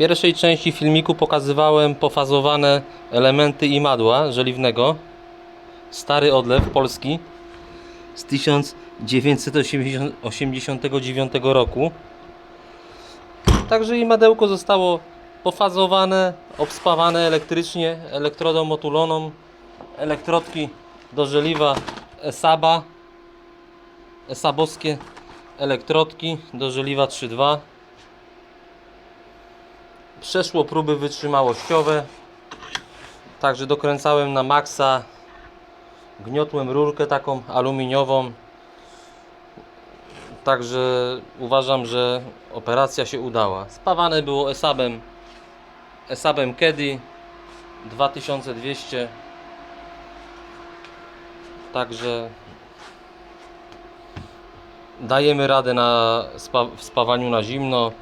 pierwszej części filmiku pokazywałem pofazowane elementy imadła żeliwnego. Stary odlew polski z 1989 roku. Także imadełko zostało pofazowane, obspawane elektrycznie elektrodą motuloną. Elektrodki do żeliwa Esaba. Esabowskie elektrodki do żeliwa 3.2. Przeszło próby wytrzymałościowe. Także dokręcałem na maksa. Gniotłem rurkę taką aluminiową. Także uważam, że operacja się udała. Spawane było Esabem Esabem Kedy 2200 Także dajemy radę na spa w spawaniu na zimno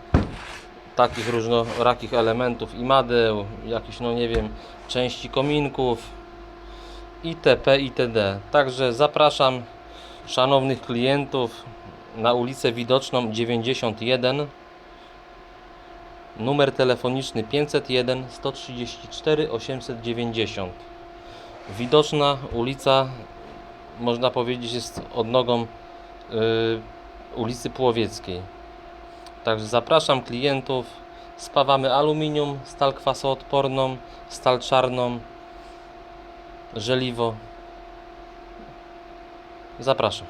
takich różnorakich elementów i madeł, jakichś no nie wiem, części kominków itp. itd. Także zapraszam szanownych klientów na ulicę Widoczną 91 numer telefoniczny 501 134 890 Widoczna ulica można powiedzieć jest odnogą y, ulicy Płowieckiej. Także zapraszam klientów. Spawamy aluminium, stal kwasoodporną, stal czarną, żeliwo. Zapraszam.